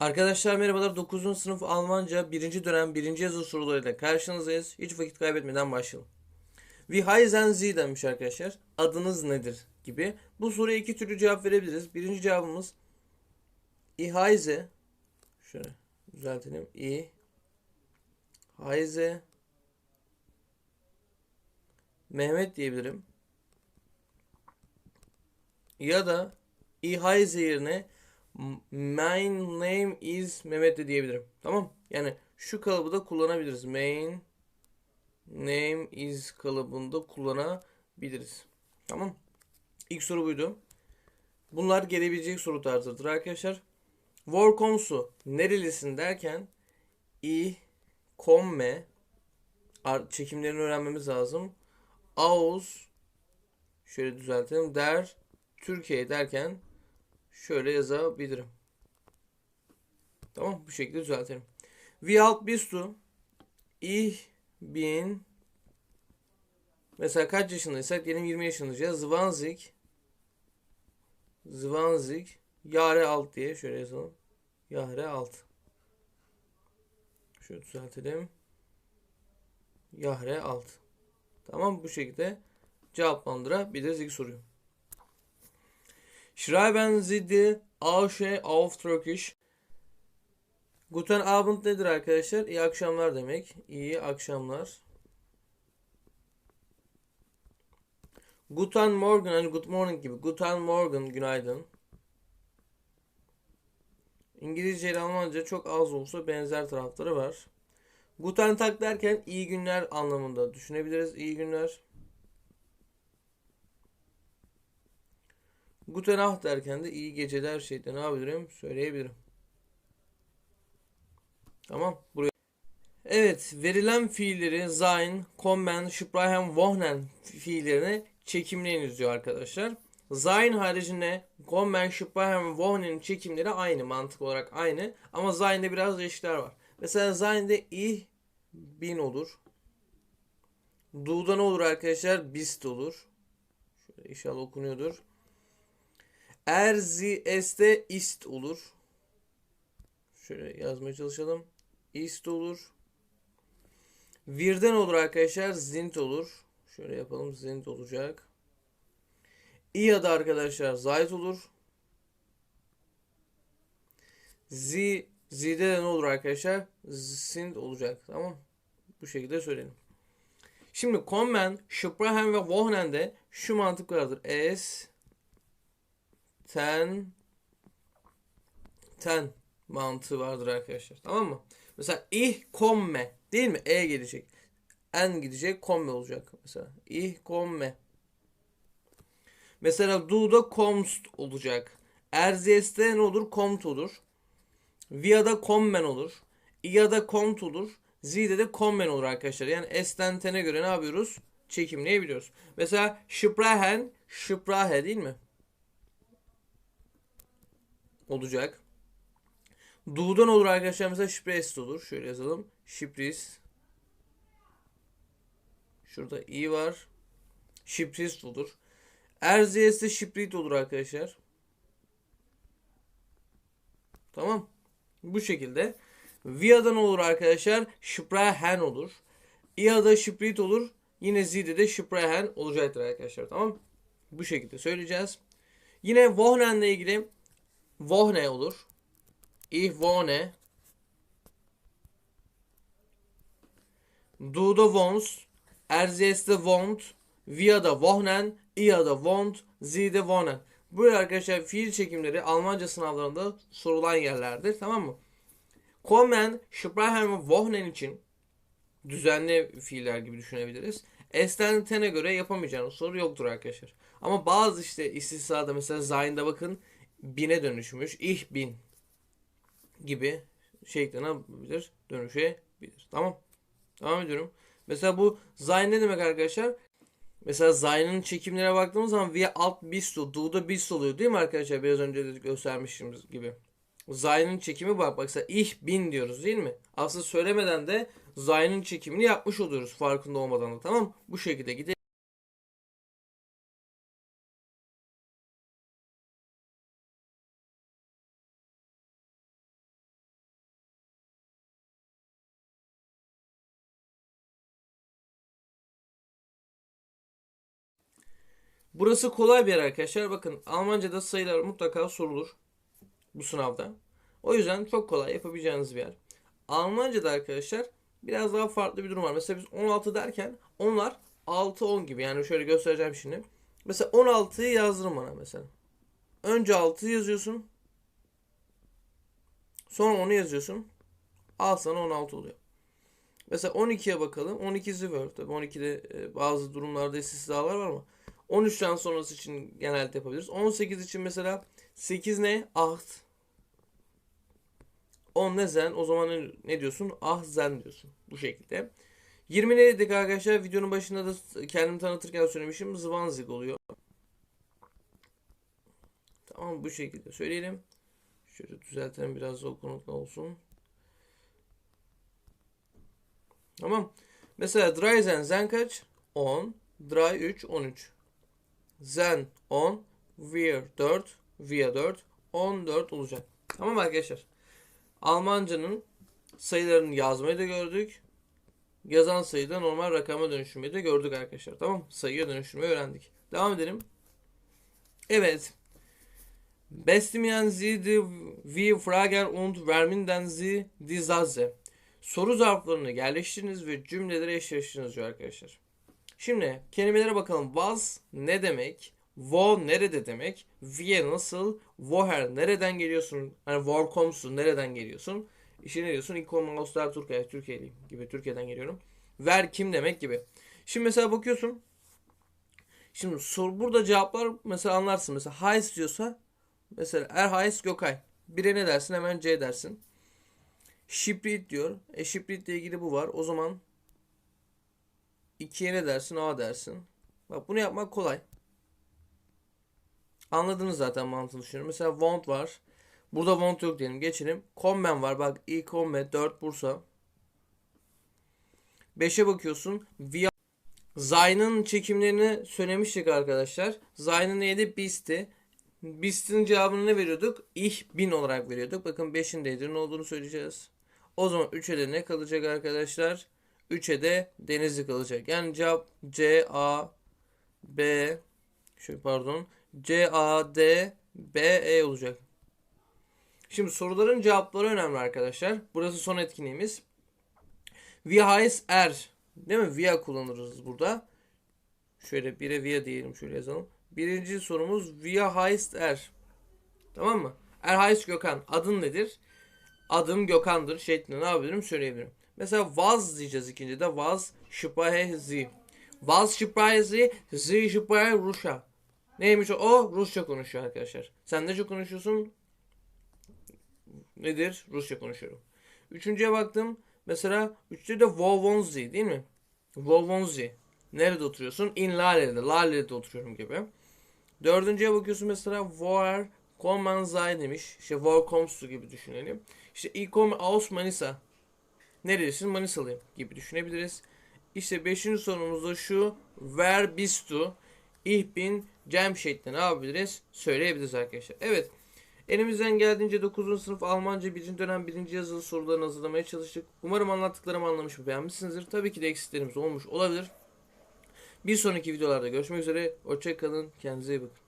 Arkadaşlar merhabalar. 9. sınıf Almanca 1. dönem 1. yazı sorularıyla karşınızdayız. Hiç vakit kaybetmeden başlayalım. Wie heißen Sie demiş arkadaşlar. Adınız nedir gibi. Bu soruya iki türlü cevap verebiliriz. Birinci cevabımız Ich heiße şöyle düzeltelim. Ich heiße Mehmet diyebilirim. Ya da Ich heiße yerine My name is Mehmet de diyebilirim. Tamam? Yani şu kalıbı da kullanabiliriz. Main name is kalıbında kullanabiliriz. Tamam? İlk soru buydu. Bunlar gelebilecek soru tarzıdır arkadaşlar. War konusu nerelisin derken i komme çekimlerini öğrenmemiz lazım. Aus şöyle düzeltelim. Der Türkiye derken şöyle yazabilirim. Tamam bu şekilde düzeltelim. Wie alt bist du? Ich bin Mesela kaç yaşındaysak diyelim 20 yaşındayız. Zwanzig Zwanzig Yare alt diye şöyle yazalım. Yare alt. Şöyle düzeltelim. Yahre alt. Tamam bu şekilde cevaplandırabiliriz ilk soruyu. Schreiben Sie die Ausche auf Türkisch. Guten Abend nedir arkadaşlar? İyi akşamlar demek. İyi akşamlar. Guten Morgen hani good morning gibi. Guten Morgen günaydın. İngilizce ile Almanca çok az olsa benzer tarafları var. Guten Tag derken iyi günler anlamında düşünebiliriz. İyi günler. Guten derken de iyi geceler şeyde ne yapabilirim söyleyebilirim. Tamam buraya. Evet verilen fiilleri sein, kommen, sprechen, wohnen fiillerini çekimleyiniz diyor arkadaşlar. Sein haricinde kommen, sprechen, wohnen çekimleri aynı mantık olarak aynı ama sein'de biraz değişiklikler var. Mesela sein'de ich bin olur. Du'da ne olur arkadaşlar? Bist olur. Şöyle inşallah okunuyordur. Erzi este ist olur. Şöyle yazmaya çalışalım. Ist olur. Virden olur arkadaşlar. Zint olur. Şöyle yapalım. Zint olacak. İya'da arkadaşlar zayt olur. Zi Z'de de ne olur arkadaşlar? Zint olacak. Tamam. Bu şekilde söyleyelim. Şimdi kommen, sprechen ve wohnen'de şu mantık vardır. Es ten ten mantığı vardır arkadaşlar. Tamam mı? Mesela ich komme değil mi? E gelecek. En gidecek komme olacak mesela. Ich komme. Mesela du da kommst olacak. Erziyeste ne olur? Kommt olur. Via da kommen olur. ia da kommt olur. Z'de de kommen olur arkadaşlar. Yani S'ten ten'e göre ne yapıyoruz? Çekimleyebiliyoruz. Mesela sprechen, sprache değil mi? Olacak. Du'dan olur arkadaşlar mesela Şiprest olur. Şöyle yazalım. Şipris. Şurada i var. Şiprist olur. Erziyes'te Şiprit olur arkadaşlar. Tamam. Bu şekilde. Via'dan olur arkadaşlar. Şiprahen olur. İa'da Şiprit olur. Yine Z'de de Şiprahen olacaktır arkadaşlar. Tamam. Bu şekilde söyleyeceğiz. Yine Wohnen'le ilgili Wohne olur. Ich wohne. Du da wohnst. Erzeste wohnt. Wir da wohnen. Ihr da wohnt. Sie de wohnen. Böyle arkadaşlar fiil çekimleri Almanca sınavlarında sorulan yerlerdir. Tamam mı? Kommen, sprechen ve wohnen için düzenli fiiller gibi düşünebiliriz. Esten tene göre yapamayacağınız soru yoktur arkadaşlar. Ama bazı işte istisnada mesela Zayn'da bakın bine dönüşmüş. Ich bin gibi şekline yapabilir, dönüşebilir. Tamam. Devam ediyorum. Mesela bu Zayn ne demek arkadaşlar? Mesela Zayn'ın çekimlere baktığımız zaman via alt bist Du'da bist oluyor değil mi arkadaşlar? Biraz önce de göstermiştim gibi. Zayn'ın çekimi bak. Mesela ich bin diyoruz değil mi? Aslında söylemeden de Zayn'ın çekimini yapmış oluyoruz farkında olmadan da. Tamam Bu şekilde gidelim. Burası kolay bir yer arkadaşlar. Bakın Almanca'da sayılar mutlaka sorulur bu sınavda. O yüzden çok kolay yapabileceğiniz bir yer. Almanca'da arkadaşlar biraz daha farklı bir durum var. Mesela biz 16 derken onlar 6-10 gibi. Yani şöyle göstereceğim şimdi. Mesela 16'yı yazdırın bana mesela. Önce 6'yı yazıyorsun. Sonra 10'u yazıyorsun. Al sana 16 oluyor. Mesela 12'ye bakalım. 12'si Word. Tabii 12'de e, bazı durumlarda istisnalar var ama 13'ten sonrası için genelde yapabiliriz. 18 için mesela 8 ne? Aht. 10 ne zen? O zaman ne, diyorsun? Ah zen diyorsun. Bu şekilde. 20 ne dedik arkadaşlar? Videonun başında da kendimi tanıtırken söylemişim. Zwanzig oluyor. Tamam bu şekilde söyleyelim. Şöyle düzeltelim biraz da okunuklu olsun. Tamam. Mesela dry zen zen kaç? 10. Dry 3 13. Zen 10. Wir 4. Via 4. 14 olacak. Tamam arkadaşlar. Almancanın sayılarını yazmayı da gördük. Yazan sayıda normal rakama dönüştürmeyi de gördük arkadaşlar. Tamam Sayıya dönüştürmeyi öğrendik. Devam edelim. Evet. Bestimieren Sie die wie Fragen und verbinden Sie die. Soru zarflarını yerleştiriniz ve cümleleri eşleştiriniz diyor arkadaşlar. Şimdi kelimelere bakalım. Was ne demek? Wo nerede demek? Wie nasıl? Woher nereden geliyorsun? Hani where comes'un nereden geliyorsun? İşte ne diyorsun? İlk olma Avustralya Türkiye, Türkiye'liyim gibi Türkiye'den geliyorum. Ver kim demek gibi. Şimdi mesela bakıyorsun. Şimdi sor burada cevaplar mesela anlarsın. Mesela Hayes diyorsa mesela Er Hayes Gökay. Bire ne dersin? Hemen C dersin. Şiprit diyor. E Şiprit ile ilgili bu var. O zaman 2'ye ne dersin? A dersin. Bak bunu yapmak kolay. Anladınız zaten mantığını düşünüyorum. Mesela want var. Burada want yok diyelim. Geçelim. Kommen var. Bak i komme 4 Bursa. 5'e bakıyorsun. Via Zayn'ın çekimlerini söylemiştik arkadaşlar. Zayn'ın neydi? Bist'i. Bist'in cevabını ne veriyorduk? Ich bin olarak veriyorduk. Bakın 5'in de ne olduğunu söyleyeceğiz. O zaman 3'e de ne kalacak arkadaşlar? 3'e de Denizli kalacak. Yani cevap C, A, B, şöyle pardon. C, A, D, B, E olacak. Şimdi soruların cevapları önemli arkadaşlar. Burası son etkinliğimiz. Via heißt er. Değil mi? Via kullanırız burada. Şöyle bire via diyelim. Şöyle yazalım. Birinci sorumuz Via heißt er. Tamam mı? Er heißt Gökhan. Adın nedir? Adım Gökhan'dır şeklinde ne yapabilirim söyleyebilirim. Mesela was diyeceğiz ikinci de was spreche Sie. Was spreche Sie? Sie spreche Rusya. Neymiş o? O Rusça konuşuyor arkadaşlar. Sen nece konuşuyorsun? Nedir? Rusça konuşuyorum. Üçüncüye baktım. Mesela üçte de Wowonzi değil mi? Wowonzi. Nerede oturuyorsun? In Lale'de. Lale'de oturuyorum gibi. Dördüncüye bakıyorsun mesela kommen Sie demiş. İşte Woher kommst du gibi düşünelim. İşte Ich komme aus. Neredesin? Manisalıyım gibi düşünebiliriz. İşte beşinci sorumuz da şu. Wer bist du? Ich bin Cemşit'te ne yapabiliriz? Söyleyebiliriz arkadaşlar. Evet. Elimizden geldiğince 9. sınıf Almanca 1. dönem 1. yazılı sorularını hazırlamaya çalıştık. Umarım anlattıklarımı anlamış beğenmişsinizdir. Tabii ki de eksiklerimiz olmuş olabilir. Bir sonraki videolarda görüşmek üzere. Hoşçakalın. Kendinize iyi bakın.